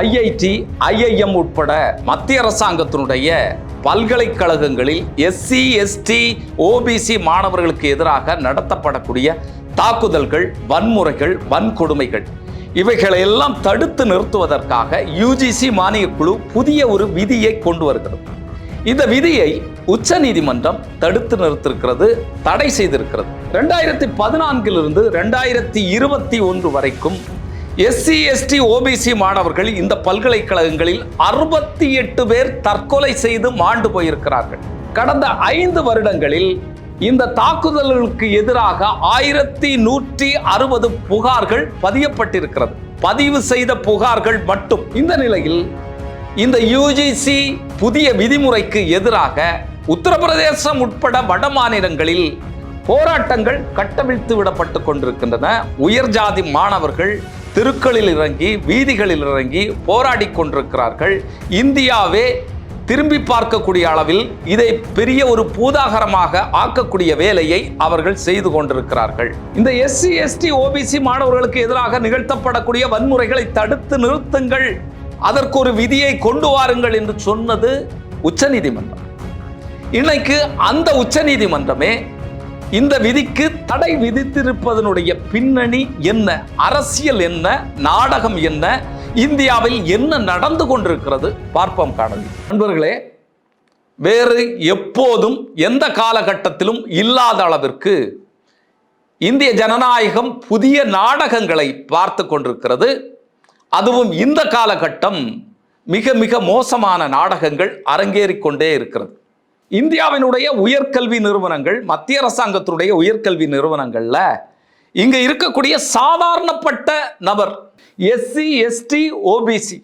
IIT IIM உட்பட மத்திய அரசாங்கத்தினுடைய பல்கலைக்கழகங்களில் எஸ்சி எஸ்டி ஓபிசி மாணவர்களுக்கு எதிராக நடத்தப்படக்கூடிய தாக்குதல்கள் வன்முறைகள் வன்கொடுமைகள். இவைகளை எல்லாம் தடுத்து நிறுத்துவதற்காக யுஜிசி மானிய குழு புதிய ஒரு விதியை கொண்டு வருகிறது. இந்த விதியை உச்ச நீதிமன்றம் தடுத்து நிறுத்திருக்கிறது தடை செய்திருக்கிறது. ரெண்டாயிரத்தி பதினான்கிலிருந்து ரெண்டாயிரத்தி இருபத்தி ஒன்று வரைக்கும் எஸ்சி எஸ்டி ஓபிசி மாணவர்கள் இந்த பல்கலைக்கழகங்களில் அறுபத்தி எட்டு பேர் தற்கொலை செய்து மாண்டு போயிருக்கிறார்கள். கடந்த ஐந்து வருடங்களில் இந்த தாக்குதல்களுக்கு எதிராக ஆயிரத்தி நூற்றி அறுபது புகார்கள் பதியப்பட்டிருக்கிறது. பதிவு செய்த புகார்கள் மட்டும். இந்த நிலையில் இந்த யுஜிசி புதிய விதிமுறைக்கு எதிராக உத்தரப்பிரதேசம் உட்பட வட மாநிலங்களில் போராட்டங்கள் கட்டவிழ்த்து விடப்பட்டு கொண்டிருக்கின்றன. உயர்ஜாதி மாணவர்கள் தெருக்களில் இறங்கி வீதிகளில் இறங்கி போராடி கொண்டிருக்கிறார்கள். இந்தியாவே திரும்பி பார்க்கக்கூடிய அளவில் இதை பெரிய ஒரு பூதாகரமாக ஆக்கக்கூடிய வேலையை அவர்கள் செய்து கொண்டிருக்கிறார்கள். இந்த எஸ்சி எஸ்டி ஓபிசி மாணவர்களுக்கு எதிராக நிகழ்த்தப்படக்கூடிய வன்முறைகளை தடுத்து நிறுத்துங்கள். அதற்கு ஒரு விதியை கொண்டு வாருங்கள் என்று சொன்னது உச்சநீதிமன்றம் இன்னைக்கு அந்த உச்சநீதிமன்றமே இந்த விதிக்கு தடை விதித்திருப்பதனுடைய பின்னணி என்ன? அரசியல் என்ன? நாடகம் என்ன? இந்தியாவில் என்ன நடந்து கொண்டிருக்கிறது? பார்ப்போம் காணொலி நண்பர்களே வேறு எப்போதும் எந்த காலகட்டத்திலும் இல்லாத அளவிற்கு இந்திய ஜனநாயகம் புதிய நாடகங்களை பார்த்து கொண்டிருக்கிறது. அதுவும் இந்த காலகட்டம் மிக மிக மோசமான நாடகங்கள் அரங்கேறிக்கொண்டே இருக்கிறது. இந்தியாவினுடைய உயர்கல்வி நிறுவனங்கள் மத்திய அரசாங்கத்தினுடைய உயர்கல்வி நிறுவனங்களில் இங்கே இருக்கக்கூடிய சாதாரணப்பட்ட நபர் எஸ்சி எஸ்டி ஓபிசி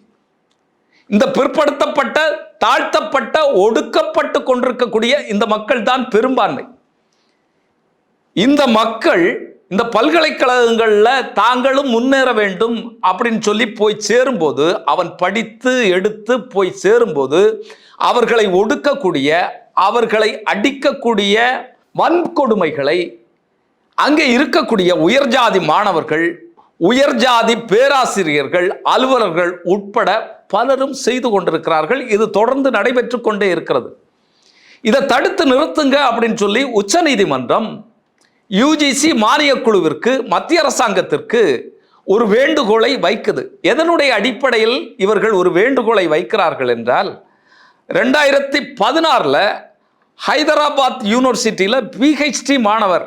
இந்த பிற்படுத்தப்பட்ட தாழ்த்தப்பட்ட ஒடுக்கப்பட்டு கொண்டிருக்கக்கூடிய இந்த மக்கள் தான் பெரும்பான்மை. இந்த மக்கள் இந்த பல்கலைக்கழகங்களில் தாங்களும் முன்னேற வேண்டும் அப்படின்னு சொல்லி போய் சேரும்போது அவன் படித்து எடுத்து போய் சேரும்போது அவர்களை ஒடுக்கக்கூடிய அவர்களை அடிக்கக்கூடிய வன்கொடுமைகளை அங்கே இருக்கக்கூடிய உயர்ஜாதி மாணவர்கள் உயர்ஜாதி பேராசிரியர்கள் அலுவலர்கள் உட்பட பலரும் செய்து கொண்டிருக்கிறார்கள். இது தொடர்ந்து நடைபெற்று கொண்டே இருக்கிறது. இதை தடுத்து நிறுத்துங்க அப்படின்னு சொல்லி உச்சநீதிமன்றம் யுஜிசி மானியக் குழுவிற்கு மத்திய அரசாங்கத்திற்கு ஒரு வேண்டுகோளை வைக்குது. எதனுடைய அடிப்படையில் இவர்கள் ஒரு வேண்டுகோளை வைக்கிறார்கள் என்றால் ரெண்டாயிரத்தி பதினாறில் ஹைதராபாத் யூனிவர்சிட்டியில் பிஹெச்டி மாணவர்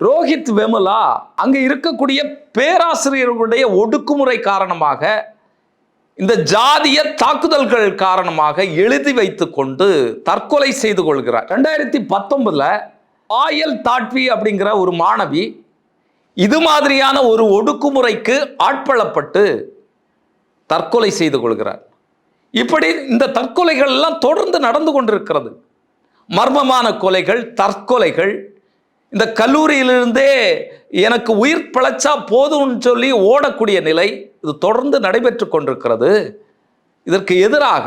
ரோஹித் வெமுலா அங்கே இருக்கக்கூடிய பேராசிரியர்களுடைய ஒடுக்குமுறை காரணமாக இந்த ஜாதிய தாக்குதல்கள் காரணமாக எழுதி வைத்து கொண்டு தற்கொலை செய்து கொள்கிறார். ரெண்டாயிரத்தி பத்தொன்பதில் ஆயல் தாட்வி அப்படிங்கிற ஒரு மாணவி இது மாதிரியான ஒரு ஒடுக்குமுறைக்கு ஆட்பளப்பட்டு தற்கொலை செய்து கொள்கிறார். இப்படி இந்த தற்கொலைகள் எல்லாம் தொடர்ந்து நடந்து கொண்டிருக்கிறது. மர்மமான கொலைகள் தற்கொலைகள். இந்த கல்லூரியிலிருந்தே எனக்கு உயிர் பிழைச்சா போதும்னு சொல்லி ஓடக்கூடிய நிலை இது தொடர்ந்து நடைபெற்று கொண்டிருக்கிறது. இதற்கு எதிராக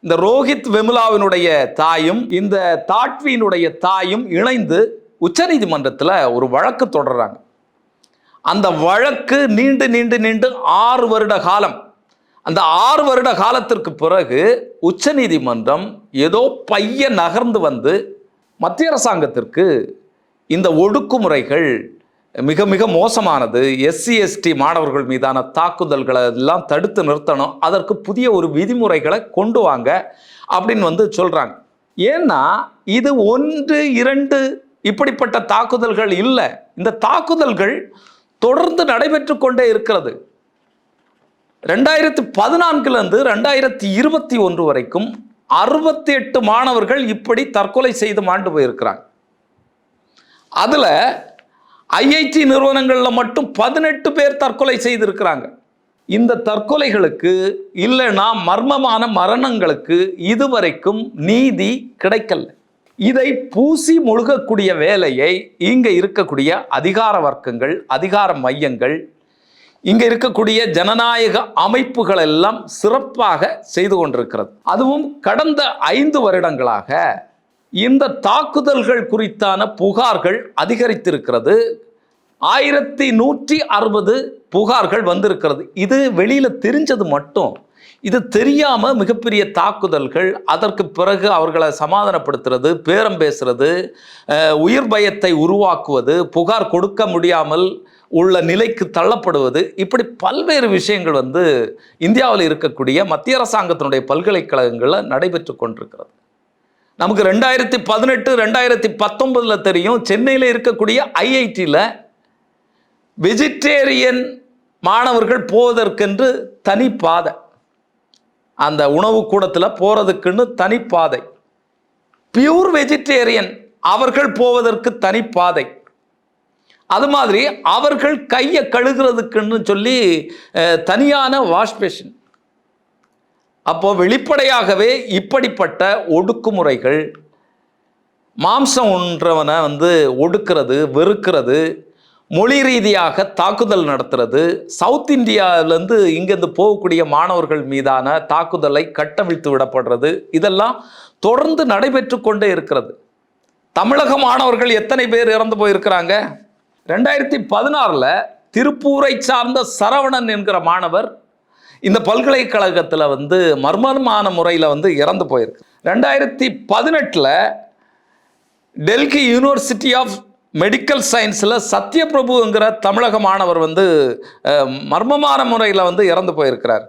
இந்த ரோஹித் வெமுலாவினுடைய தாயும் இந்த தாட்வியினுடைய தாயும் இணைந்து உச்சநீதிமன்றத்தில் ஒரு வழக்கு தொடர்றாங்க. அந்த வழக்கு நீண்டு நீண்டு நீண்டு ஆறு வருட காலம். அந்த ஆறு வருட காலத்திற்கு பிறகு உச்சநீதிமன்றம் ஏதோ பைய நகர்ந்து வந்து மத்திய அரசாங்கத்திற்கு இந்த ஒடுக்குமுறைகள் மிக மிக மோசமானது. எஸ்சி எஸ்டி மாணவர்கள் மீதான தாக்குதல்களை எல்லாம் தடுத்து நிறுத்தணும். அதற்கு புதிய ஒரு விதிமுறைகளை கொண்டு வாங்க அப்படின்னு வந்து சொல்கிறாங்க ஏன்னா இது ஒன்று இரண்டு இப்படிப்பட்ட தாக்குதல்கள் இல்லை. இந்த தாக்குதல்கள் தொடர்ந்து நடைபெற்று கொண்டே இருக்கிறது. ரெண்டாயிரத்தி பதினான்குலேருந்து ரெண்டாயிரத்தி இருபத்தி ஒன்று வரைக்கும் அறுபத்தி எட்டு மாணவர்கள் இப்படி தற்கொலை செய்து மாண்டு போயிருக்கிறாங்க. அதில் ஐஐடி நிறுவனங்களில் மட்டும் பதினெட்டு பேர் தற்கொலை செய்திருக்கிறாங்க. இந்த தற்கொலைகளுக்கு இல்லைன்னா மர்மமான மரணங்களுக்கு இதுவரைக்கும் நீதி கிடைக்கல. இதை பூசி முழுகக்கூடிய வேலையை இங்கே இருக்கக்கூடிய அதிகார வர்க்கங்கள் அதிகார மையங்கள் இங்கே இருக்கக்கூடிய ஜனநாயக அமைப்புகள் எல்லாம் சிறப்பாக செய்து கொண்டிருக்கிறது. அதுவும் கடந்த ஐந்து வருடங்களாக இந்த தாக்குதல்கள் குறித்தான புகார்கள் அதிகரித்திருக்கிறது. ஆயிரத்தி நூற்றி அறுபது புகார்கள் வந்திருக்கிறது. இது வெளியில் தெரிஞ்சது மட்டும். இது தெரியாமல் மிகப்பெரிய தாக்குதல்கள் அதற்கு பிறகு அவர்களை சமாதானப்படுத்துறது பேரம் பேசுறது உயிர் பயத்தை உருவாக்குவது புகார் கொடுக்க முடியாமல் உள்ள நிலைக்கு தள்ளப்படுவது. இப்படி பல்வேறு விஷயங்கள் வந்து இந்தியாவில் இருக்கக்கூடிய மத்திய அரசாங்கத்தினுடைய பல்கலைக்கழகங்களில் நடைபெற்று கொண்டிருக்கிறது. நமக்கு ரெண்டாயிரத்தி பதினெட்டு ரெண்டாயிரத்தி பத்தொன்பதில் தெரியும் சென்னையில் இருக்கக்கூடிய ஐஐடியில் வெஜிடேரியன் மாணவர்கள் போவதற்கென்று தனி பாதை அந்த உணவு கூடத்தில் போகிறதுக்குன்னு தனி பாதை பியூர் வெஜிடேரியன் அவர்கள் போவதற்கு தனி பாதை அது மாதிரி அவர்கள் கையை கழுகிறதுக்குன்னு சொல்லி தனியான வாஷ் பேஷன் அப்போ வெளிப்படையாகவே இப்படிப்பட்ட ஒடுக்குமுறைகள் மாம்சம் ஒன்றவனை வந்து ஒடுக்கிறது வெறுக்கிறது மொழி ரீதியாக தாக்குதல் நடத்துறது சவுத் இந்தியாவிலேருந்து இங்கேருந்து போகக்கூடிய மாணவர்கள் மீதான தாக்குதலை கட்டவிழ்த்து விடப்படுறது இதெல்லாம் தொடர்ந்து நடைபெற்று கொண்டே இருக்கிறது. தமிழக மாணவர்கள் எத்தனை பேர் இறந்து போயிருக்கிறாங்க? ரெண்டாயிரத்தி பதினாறில் திருப்பூரை சார்ந்த சரவணன் என்கிற மாணவர் இந்த பல்கலைக்கழகத்தில் வந்து மர்மமான முறையில் வந்து இறந்து போயிருக்கு. ரெண்டாயிரத்தி பதினெட்டில் டெல்லி யூனிவர்சிட்டி ஆஃப் மெடிக்கல் சயின்ஸில் சத்யபிரபுங்கிற தமிழக மாணவர் வந்து மர்மமான முறையில் வந்து இறந்து போயிருக்கிறார்.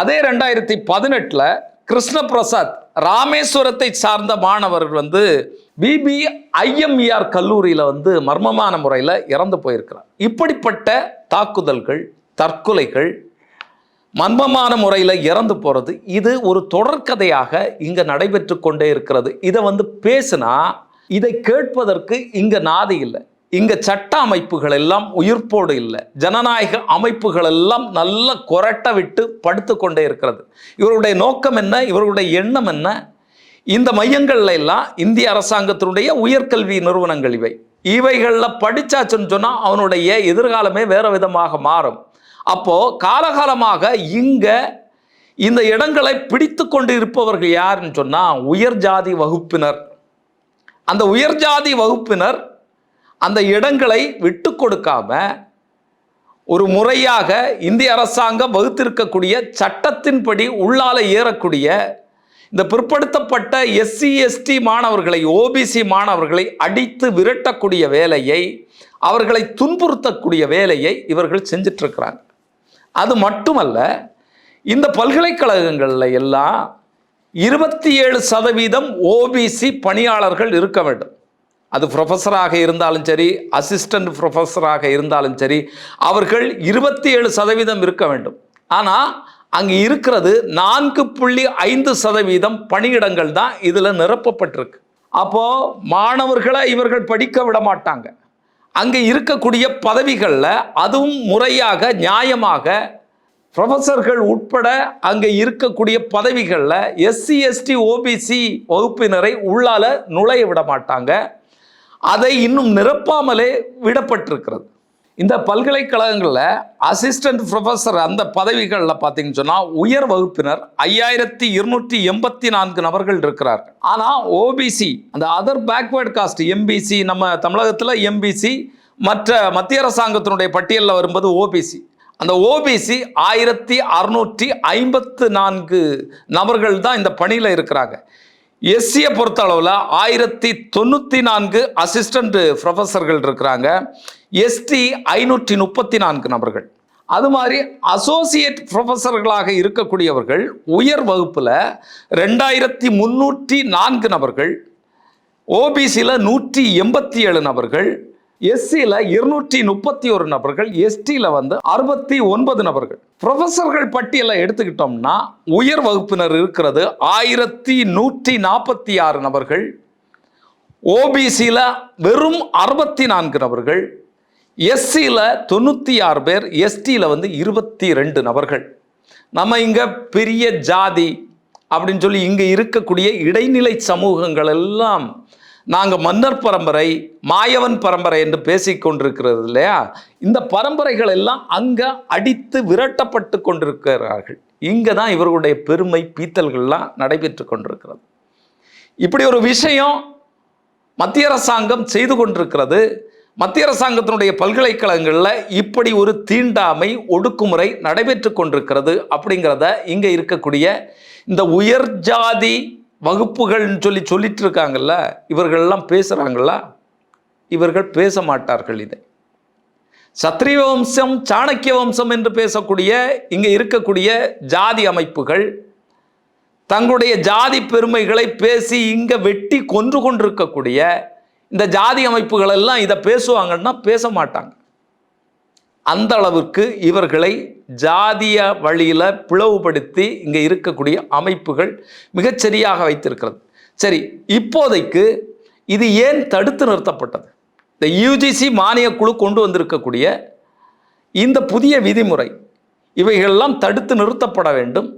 அதே ரெண்டாயிரத்தி பதினெட்டில் கிருஷ்ணபிரசாத் ராமேஸ்வரத்தை சார்ந்த மாணவர் வந்து பிபி ஐஎம்இஆர் கல்லூரியில் வந்து மர்மமான முறையில் இறந்து போயிருக்கிறார். இப்படிப்பட்ட தாக்குதல்கள் தற்கொலைகள் மர்மமான முறையில் இறந்து போகிறது இது ஒரு தொடர்கதையாக இங்கே நடைபெற்று கொண்டே இருக்கிறது. இதை வந்து பேசுனா இதை கேட்பதற்கு இங்கே நாதி இல்லை. இங்கே சட்ட அமைப்புகள் எல்லாம் உயிர்ப்போடு இல்லை. ஜனநாயக அமைப்புகள் எல்லாம் நல்ல கொரட்ட விட்டு படுத்து கொண்டே இருக்கிறது. இவருடைய நோக்கம் என்ன? இவருடைய எண்ணம் என்ன? இந்த மையங்கள்ல எல்லாம் இந்திய அரசாங்கத்தினுடைய உயர்கல்வி நிறுவனங்கள் இவை. இவைகளில் படித்தாச்சுன்னு சொன்னால் அவனுடைய எதிர்காலமே வேறு விதமாக மாறும். அப்போது காலகாலமாக இங்கே இந்த இடங்களை பிடித்து கொண்டு இருப்பவர்கள் யாருன்னு சொன்னால் உயர் ஜாதி வகுப்பினர். அந்த உயர் ஜாதி வகுப்பினர் அந்த இடங்களை விட்டு கொடுக்காம ஒரு முறையாக இந்திய அரசாங்கம் வகுத்திருக்கக்கூடிய சட்டத்தின்படி உள்ளால ஏறக்கூடிய இந்த பிற்படுத்தப்பட்ட எஸ்சி எஸ்டி மாணவர்களை ஓபிசி மாணவர்களை அடித்து விரட்டக்கூடிய வேலையை அவர்களை துன்புறுத்தக்கூடிய வேலையை இவர்கள் செஞ்சிட்ருக்கிறாங்க அது மட்டுமல்ல இந்த பல்கலைக்கழகங்களில் எல்லாம் இருபத்தி ஏழு சதவீதம் ஓபிசி பணியாளர்கள் இருக்க வேண்டும். அது ப்ரொஃபஸராக இருந்தாலும் சரி அசிஸ்டன்ட் ப்ரொஃபஸராக இருந்தாலும் சரி அவர்கள் இருபத்தி ஏழு சதவீதம் இருக்க வேண்டும். ஆனால் அங்கே இருக்கிறது நான்கு புள்ளி ஐந்து சதவீதம் பணியிடங்கள் தான் இதில் நிரப்பப்பட்டிருக்கு. அப்போது மாணவர்களை இவர்கள் படிக்க விட மாட்டாங்க. அங்கே இருக்கக்கூடிய பதவிகளில் அதுவும் முறையாக நியாயமாக ப்ரொஃபஸர்கள் உட்பட அங்கே இருக்கக்கூடிய பதவிகளில் எஸ்சி எஸ்டி ஓபிசி வகுப்பினரை உள்ளால நுழைய விட மாட்டாங்க. அதை இன்னும் நிரப்பாமலே விடப்பட்டிருக்கிறது. இந்த பல்கலைக்கழகங்களில் அசிஸ்டன்ட் ப்ரொஃபஸர் அந்த பதவிகளில் பார்த்தீங்கன்னு சொன்னால் உயர் வகுப்பினர் ஐயாயிரத்தி இருநூற்றி எண்பத்தி நான்கு நபர்கள் இருக்கிறார்கள். ஆனால் ஓபிசி அந்த அதர் பேக்வேர்ட் காஸ்ட் எம்பிசி நம்ம தமிழகத்தில் எம்பிசி மற்ற மத்திய அரசாங்கத்தினுடைய பட்டியலில் வரும்போது ஓபிசி அந்த ஓபிசி ஆயிரத்தி அறுநூற்றி ஐம்பத்து நான்கு நபர்கள் தான் இந்த பணியில் இருக்கிறாங்க. எஸ்சியை பொறுத்த அளவில் ஆயிரத்தி தொண்ணூற்றி நான்கு அசிஸ்டண்ட் ப்ரொஃபஸர்கள் இருக்கிறாங்க. எஸ்டி ஐநூற்றி முப்பத்தி நான்கு நபர்கள். அது மாதிரி அசோசியேட் ப்ரொஃபஸர்களாக இருக்கக்கூடியவர்கள் உயர் வகுப்பில் ரெண்டாயிரத்தி முந்நூற்றி நான்கு நபர்கள் ஓபிசியில் நூற்றி எண்பத்தி ஏழு நபர்கள் எஸ்சியில் இருநூற்றி முப்பத்தி ஒரு நபர்கள் எஸ்டியில் வந்து அறுபத்தி ஒன்பது நபர்கள். ப்ரொஃபஸர்கள் பட்டியலை எடுத்துக்கிட்டோம்னா உயர் வகுப்பினர் இருக்கிறது ஆயிரத்தி நூற்றி நாற்பத்தி ஆறு நபர்கள் ஓபிசியில் வெறும் அறுபத்தி நான்கு நபர்கள். எஸ்சியில் தொண்ணூற்றி ஆறு பேர் எஸ்டியில் வந்து இருபத்தி ரெண்டு நபர்கள். நம்ம இங்கே பெரிய ஜாதி அப்படின்னு சொல்லி இங்கே இருக்கக்கூடிய இடைநிலை சமூகங்கள் எல்லாம் நாங்கள் மன்னர் பரம்பரை மாயவன் பரம்பரை என்று பேசிக்கொண்டிருக்கிறது இல்லையா? இந்த பரம்பரைகள் எல்லாம் அங்கே அடித்து விரட்டப்பட்டு கொண்டிருக்கிறார்கள். இங்கே தான் இவர்களுடைய பெருமை பீத்தல்கள்லாம் நடைபெற்று கொண்டிருக்கிறது. இப்படி ஒரு விஷயம் மத்திய அரசாங்கம் செய்து கொண்டிருக்கிறது. மத்திய அரசாங்கத்தினுடைய பல்கலைக்கழகங்களில் இப்படி ஒரு தீண்டாமை ஒடுக்குமுறை நடைபெற்று கொண்டிருக்கிறது அப்படிங்கிறத இங்கே இருக்கக்கூடிய இந்த உயர் ஜாதி வகுப்புகள்னு சொல்லி சொல்லிட்டு இருக்காங்கல்ல இவர்கள்லாம் பேசுகிறாங்களா இவர்கள் பேச மாட்டார்கள் இதை. சத்திரிய வம்சம் சாணக்கிய வம்சம் என்று பேசக்கூடிய இங்கே இருக்கக்கூடிய ஜாதி அமைப்புகள் தங்களுடைய ஜாதி பெருமைகளை பேசி இங்கே வெட்டி கொன்று கொண்டிருக்கக்கூடிய இந்த ஜாதி அமைப்புகள் எல்லாம் இதை பேசுவாங்கன்னா பேச மாட்டாங்க அந்த அளவிற்கு இவர்களை ஜாதிய வழியில் பிளவுபடுத்தி இங்கே இருக்கக்கூடிய அமைப்புகள் மிகச்சரியாக வைத்திருக்கிறது. சரி இப்போதைக்கு இது ஏன் தடுத்து நிறுத்தப்பட்டது? இந்த யூஜிசி மானியக் குழு கொண்டு வந்திருக்கக்கூடிய இந்த புதிய விதிமுறை இவைகளெல்லாம் தடுத்து நிறுத்தப்பட வேண்டும்.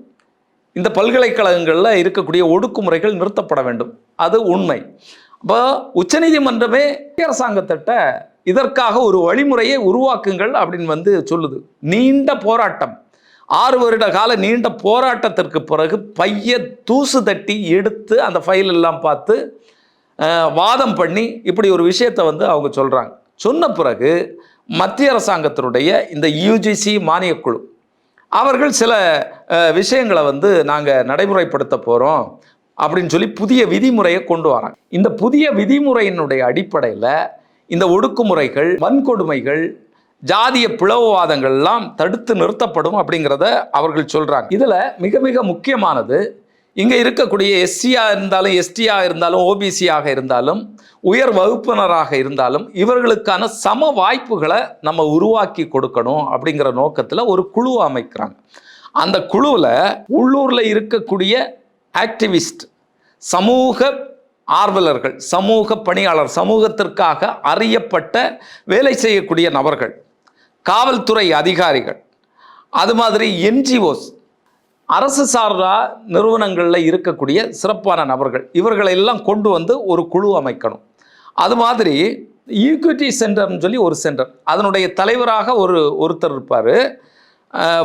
இந்த பல்கலைக்கழகங்களில் இருக்கக்கூடிய ஒடுக்குமுறைகள் நிறுத்தப்பட வேண்டும். அது உண்மை. அப்போ உச்சநீதிமன்றமே அரசாங்கத்திட்ட இதற்காக ஒரு வழிமுறையை உருவாக்குங்கள் அப்படின்னு வந்து சொல்லுது. நீண்ட போராட்டம். ஆறு வருட கால நீண்ட போராட்டத்திற்கு பிறகு பைய தூசு தட்டி எடுத்து அந்த ஃபைல் எல்லாம் பார்த்து வாதம் பண்ணி இப்படி ஒரு விஷயத்தை வந்து அவங்க சொல்கிறாங்க சொன்ன பிறகு மத்திய அரசாங்கத்தினுடைய இந்த யூஜிசி மானியக்குழு அவர்கள் சில விஷயங்களை வந்து நாங்கள் நடைமுறைப்படுத்த போகிறோம் அப்படின்னு சொல்லி புதிய விதிமுறையை கொண்டு வராங்க. இந்த புதிய விதிமுறையினுடைய அடிப்படையில் இந்த ஒடுக்குமுறைகள் வன்கொடுமைகள் ஜாதிய பிளவுவாதங்கள்லாம் தடுத்து நிறுத்தப்படும் அப்படிங்கிறத அவர்கள் சொல்கிறாங்க இதில் மிக மிக முக்கியமானது இங்கே இருக்கக்கூடிய எஸ்சியாக இருந்தாலும் எஸ்டியாக இருந்தாலும் ஓபிசியாக இருந்தாலும் உயர் வகுப்பினராக இருந்தாலும் இவர்களுக்கான சம வாய்ப்புகளை நம்ம உருவாக்கி கொடுக்கணும் அப்படிங்கிற நோக்கத்தில் ஒரு குழு அமைக்கிறாங்க. அந்த குழுவில் உள்ளூரில் இருக்கக்கூடிய ஆக்டிவிஸ்ட் சமூக ஆர்வலர்கள் சமூக பணியாளர் சமூகத்திற்காக அறியப்பட்ட வேலை செய்யக்கூடிய நபர்கள் காவல்துறை அதிகாரிகள் அது மாதிரி என்ஜிஓஸ் அரசு சாரா நிறுவனங்களில் இருக்கக்கூடிய சிறப்பான நபர்கள். இவர்களை எல்லாம் கொண்டு வந்து ஒரு குழு அமைக்கணும். அது மாதிரி ஈக்விட்டி சென்டர்னு சொல்லி ஒரு சென்டர் அதனுடைய தலைவராக ஒரு ஒருத்தர் இருப்பார்.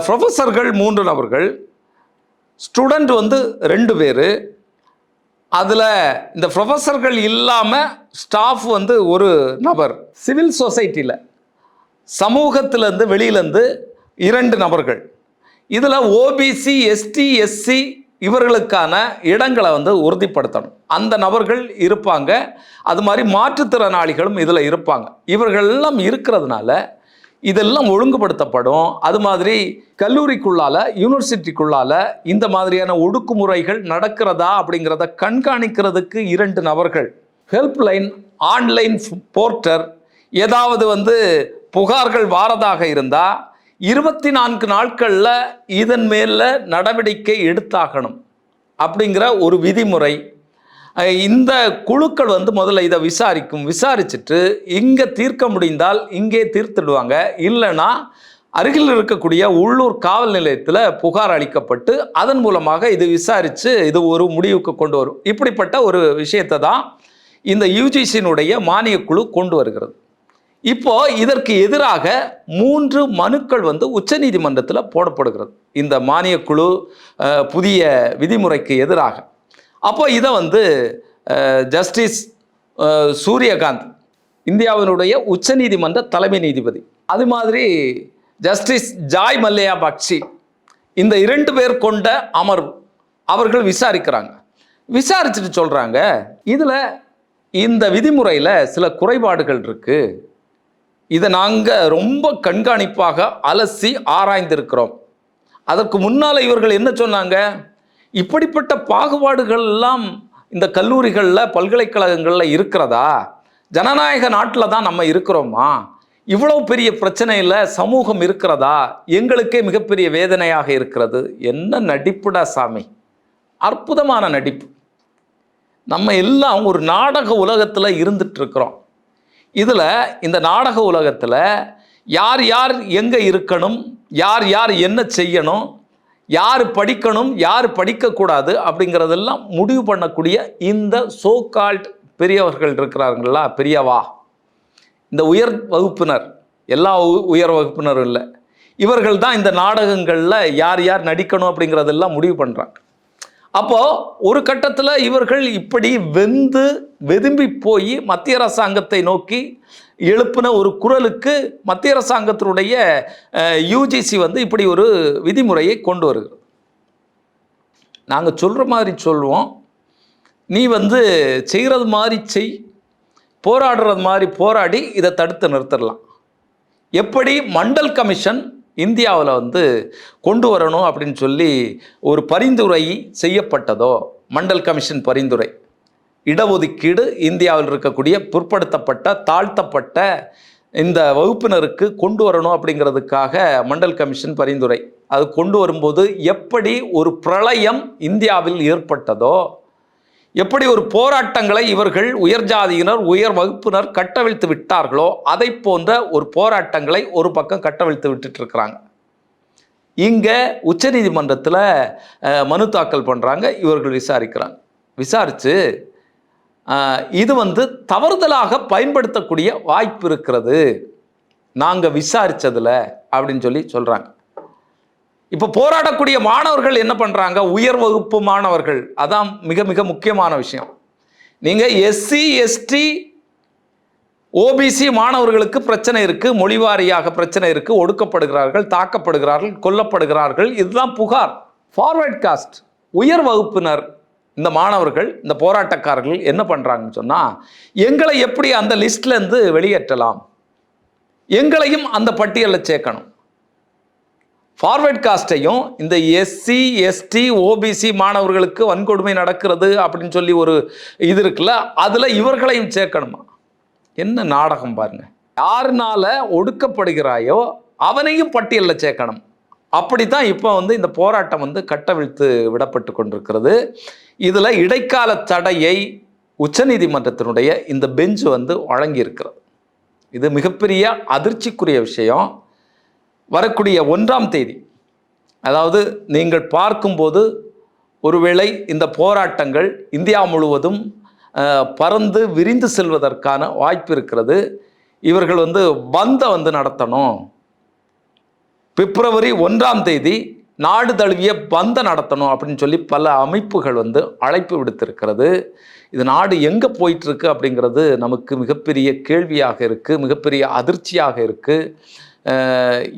ப்ரொஃபஸர்கள் மூன்று நபர்கள். ஸ்டூடெண்ட் வந்து ரெண்டு பேர். அதில் இந்த ப்ரொஃபஸர்கள் இல்லாமல் ஸ்டாஃப் வந்து ஒரு நபர் சிவில் சொசைட்டியில் சமூகத்திலேருந்து வெளியிலேருந்து இரண்டு நபர்கள். இதில் ஓபிசி எஸ்டி எஸ்சி இவர்களுக்கான இடங்களை வந்து உறுதிப்படுத்தணும். அந்த நபர்கள் இருப்பாங்க. அது மாதிரி மாற்றுத்திறனாளிகளும் இதில் இருப்பாங்க. இவர்கள் எல்லாம் இருக்கிறதுனால இதெல்லாம் ஒழுங்குபடுத்தப்படும். அது மாதிரி கல்லூரிக்குள்ளால யூனிவர்சிட்டிக்குள்ளால இந்த மாதிரியான ஒடுக்குமுறைகள் நடக்கிறதா அப்படிங்கிறத கண்காணிக்கிறதுக்கு இரண்டு நபர்கள். ஹெல்ப்லைன் ஆன்லைன் போர்ட்டர் ஏதாவது வந்து புகார்கள் வாரதாக இருந்தால் இருபத்தி நான்கு நாட்களில் இதன் மேலே நடவடிக்கை எடுத்தாகணும். அப்படிங்கிற ஒரு விதிமுறை இந்த குழுக்கள் வந்து முதல்ல இதை விசாரிக்கும். விசாரிச்சுட்டு இங்கே தீர்க்க முடிந்தால் இங்கே தீர்த்துடுவாங்க. இல்லைன்னா அருகில் இருக்கக்கூடிய உள்ளூர் காவல் நிலையத்தில் புகார் அளிக்கப்பட்டு அதன் மூலமாக இது விசாரித்து இது ஒரு முடிவுக்கு கொண்டு வரும். இப்படிப்பட்ட ஒரு விஷயத்தை தான் இந்த யூஜிசியினுடைய மானியக்குழு கொண்டு வருகிறது. இப்போ இதற்கு எதிராக மூன்று மனுக்கள் வந்து உச்சநீதிமன்றத்தில் போடப்படுகிறது. இந்த மானியக்குழு குழு புதிய விதிமுறைக்கு எதிராக. அப்போ இதை வந்து ஜஸ்டிஸ் சூரியகாந்த் இந்தியாவினுடைய உச்சநீதிமன்ற தலைமை நீதிபதி. அது மாதிரி ஜஸ்டிஸ் ஜாய் மல்லையா பக்ஷி இந்த இரண்டு பேர் கொண்ட அமர்வு அவர்கள் விசாரிக்கிறாங்க. விசாரிச்சுட்டு சொல்கிறாங்க இதில் இந்த விதிமுறையில் சில குறைபாடுகள் இருக்குது இதை நாங்கள் ரொம்ப கண்காணிப்பாக அலசி ஆராய்ந்திருக்கிறோம். அதற்கு முன்னால் இவர்கள் என்ன சொன்னாங்க? இப்படிப்பட்ட பாகுபாடுகள் எல்லாம் இந்த கல்லூரிகளில் பல்கலைக்கழகங்களில் இருக்கிறதா? ஜனநாயக நாட்டில் தான் நம்ம இருக்கிறோமா? இவ்வளவு பெரிய பிரச்சனையில் சமூகம் இருக்கிறதா? எங்களுக்கே மிகப்பெரிய வேதனையாக இருக்கிறது. என்ன நடிப்புடா சாமி? அற்புதமான நடிப்பு. நம்ம எல்லாம் ஒரு நாடக உலகத்தில் இருந்துட்டுருக்குறோம். இதில் இந்த நாடக உலகத்தில் யார் யார் எங்கே இருக்கணும்? யார் யார் என்ன செய்யணும்? யார் படிக்கணும் யார் படிக்கக்கூடாது அப்படிங்கிறதெல்லாம் முடிவு பண்ணக்கூடிய இந்த சோகால்ட் பெரியவர்கள் இருக்கிறார்களா? பெரியவா? இந்த உயர் வகுப்பினர். எல்லா உ- உயர் வகுப்பினரும் இல்லை. இவர்கள் தான் இந்த நாடகங்களில் யார் யார் நடிக்கணும் அப்படிங்கிறதெல்லாம் முடிவு பண்ணுறாங்க அப்போது ஒரு கட்டத்தில் இவர்கள் இப்படி வெந்து வெதும்பி போய் மத்திய அரசாங்கத்தை நோக்கி எழுப்பின ஒரு குரலுக்கு மத்திய அரசாங்கத்தினுடைய யூஜிசி வந்து இப்படி ஒரு விதிமுறையை கொண்டு வருகிறது. நாங்கள் சொல்கிற மாதிரி சொல்லுவோம் நீ வந்து செய்கிறது மாதிரி செய். போராடுறது மாதிரி போராடி இதை தடுத்து நிறுத்திடலாம் எப்படி? மண்டல் கமிஷன் இந்தியாவில் வந்து கொண்டு வரணும் அப்படின்னு சொல்லி ஒரு பரிந்துரை செய்யப்பட்டதோ மண்டல் கமிஷன் பரிந்துரை. இடஒதுக்கீடு இந்தியாவில் இருக்கக்கூடிய பிற்படுத்தப்பட்ட தாழ்த்தப்பட்ட இந்த வகுப்பினருக்கு கொண்டு வரணும் அப்படிங்கிறதுக்காக மண்டல் கமிஷன் பரிந்துரை. அது கொண்டு வரும்போது எப்படி ஒரு பிரளயம் இந்தியாவில் ஏற்பட்டதோ எப்படி ஒரு போராட்டங்களை இவர்கள் உயர் ஜாதியினர் உயர் வகுப்பினர் கட்டவிழ்த்து விட்டார்களோ அதை போன்ற ஒரு போராட்டங்களை ஒரு பக்கம் கட்டவிழ்த்து விட்டுட்டு இருக்கிறாங்க. இங்கே உச்சநீதிமன்றத்தில் மனு தாக்கல் பண்ணுறாங்க இவர்கள் விசாரிக்கிறாங்க. விசாரித்து இது வந்து தவறுதலாக பயன்படுத்தக்கூடிய வாய்ப்பு இருக்கிறது. நாங்கள் விசாரித்ததில் அப்படின்னு சொல்லி சொல்கிறாங்க இப்போ போராடக்கூடிய மாணவர்கள் என்ன பண்ணுறாங்க உயர் வகுப்பு மாணவர்கள். அதான் மிக மிக முக்கியமான விஷயம். நீங்கள் எஸ்சி எஸ்டி ஓபிசி மாணவர்களுக்கு பிரச்சனை இருக்குது மொழிவாரியாக பிரச்சனை இருக்குது ஒடுக்கப்படுகிறார்கள் தாக்கப்படுகிறார்கள் கொல்லப்படுகிறார்கள். இதுதான் புகார். ஃபார்வர்ட் காஸ்ட் உயர் வகுப்பினர் இந்த மாணவர்கள் இந்த போராட்டக்காரர்கள் என்ன பண்ணுறாங்கன்னு சொன்னால் எங்களை எப்படி அந்த லிஸ்ட்லேருந்து வெளியேற்றலாம்? எங்களையும் அந்த பட்டியலில் சேர்க்கணும். ஃபார்வர்ட் காஸ்ட்டையும் இந்த எஸ்சி எஸ்டி ஓபிசி மாணவர்களுக்கு வன்கொடுமை நடக்கிறது அப்படின்னு சொல்லி ஒரு இது இருக்குல்ல அதில் இவர்களையும் சேர்க்கணுமா? என்ன நாடகம் பாருங்க. யாருனால ஒடுக்கப்படுகிறாயோ அவனையும் பட்டியலில் சேர்க்கணும். அப்படி தான் இப்போ வந்து இந்த போராட்டம் வந்து கட்டவிழ்த்து விடப்பட்டு கொண்டிருக்கிறது. இதில் இடைக்கால தடையை உச்சநீதிமன்றத்தினுடைய இந்த பெஞ்ச் வந்து வழங்கியிருக்கிறது. இது மிகப்பெரிய அதிர்ச்சிக்குரிய விஷயம். வரக்கூடிய ஒன்றாம் தேதி. அதாவது நீங்கள் பார்க்கும்போது ஒருவேளை இந்த போராட்டங்கள் இந்தியா முழுவதும் பறந்து விரிந்து செல்வதற்கான வாய்ப்பு இருக்கிறது. இவர்கள் வந்து பந்தை வந்து நடத்தணும். பிப்ரவரி ஒன்றாம் தேதி நாடு தழுவிய பந்த நடத்தணும் அப்படின்னு சொல்லி பல அமைப்புகள் வந்து அழைப்பு விடுத்திருக்கிறது. இது நாடு எங்கே போயிட்டுருக்கு அப்படிங்கிறது நமக்கு மிகப்பெரிய கேள்வியாக இருக்குது மிகப்பெரிய அதிர்ச்சியாக இருக்குது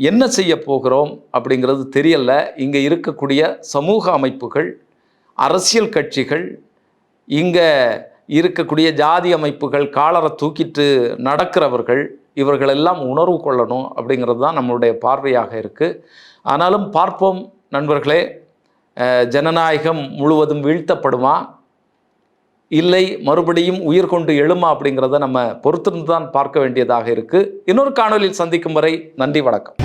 என்ன செய்ய போகிறோம் அப்படிங்கிறது தெரியல. இங்கே இருக்கக்கூடிய சமூக அமைப்புகள் அரசியல் கட்சிகள் இங்கே இருக்கக்கூடிய ஜாதி அமைப்புகள் காலரை தூக்கிட்டு நடக்கிறவர்கள் இவர்களெல்லாம் உணர்வு கொள்ளணும் அப்படிங்கிறது தான் நம்மளுடைய பார்வையாக இருக்குது ஆனாலும் பார்ப்போம் நண்பர்களே ஜனநாயகம் முழுவதும் வீழ்த்தப்படுமா? இல்லை மறுபடியும் உயிர் கொண்டு எழுமா அப்படிங்கிறத நம்ம பொறுத்திருந்து தான் பார்க்க வேண்டியதாக இருக்குது இன்னொரு காணொலியில் சந்திக்கும் வரை நன்றி வணக்கம்.